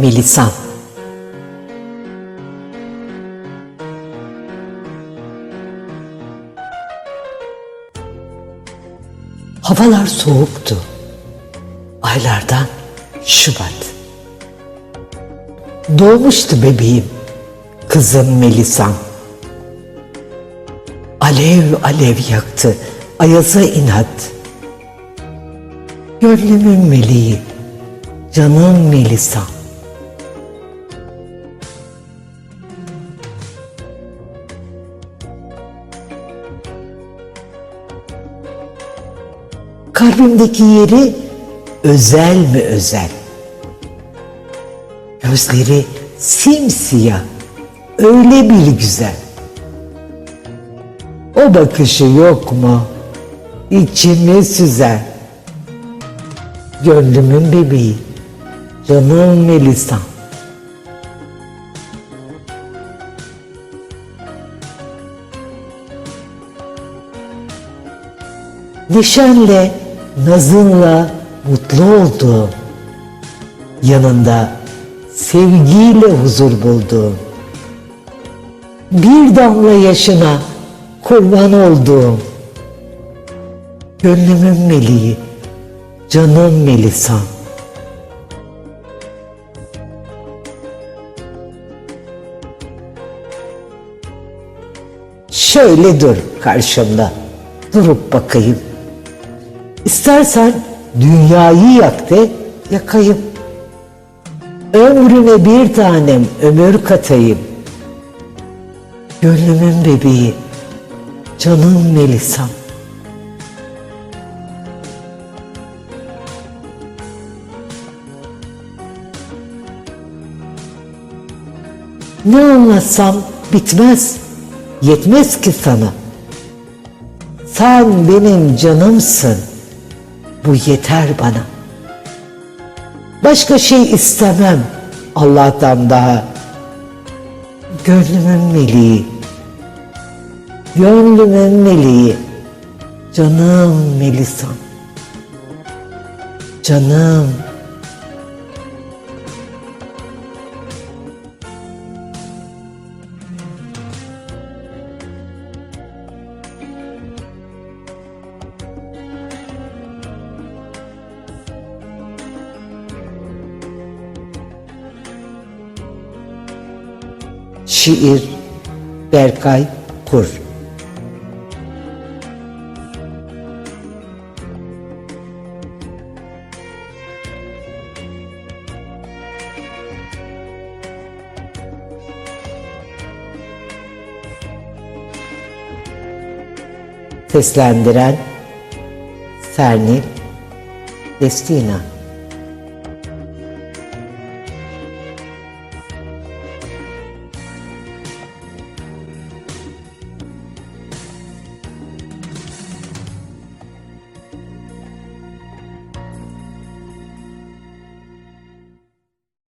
Melisan Havalar soğuktu. Aylardan Şubat. Doğmuştu bebeğim, kızım Melisam. Alev alev yaktı, ayaza inat. Gönlümün meleği, canım Melisam. Kalbimdeki yeri özel mi özel? Gözleri simsiyah, öyle bir güzel. O bakışı yok mu? İçimi süzer. Gönlümün bebeği, canım Melisa'm. Neşenle, nazınla mutlu olduğum, yanında sevgiyle huzur bulduğum, bir damla yaşına kurban olduğum, gönlümün meleği, canım Melisa'm. Şöyle dur karşımda, durup bakayım. İstersen dünyayı yak de yakayım. Ömrüne bir tanem ömür katayım. Gönlümün bebeği, canım Melisa'm. Ne anlatsam bitmez, yetmez ki sana. Sen benim canımsın, bu yeter bana. Başka şey istemem Allah'tan daha. Gönlümün meleği, gönlümün meleği, canım Melisa'm, canım. Şiir Berkay Kur. Seslendiren Sernil Destina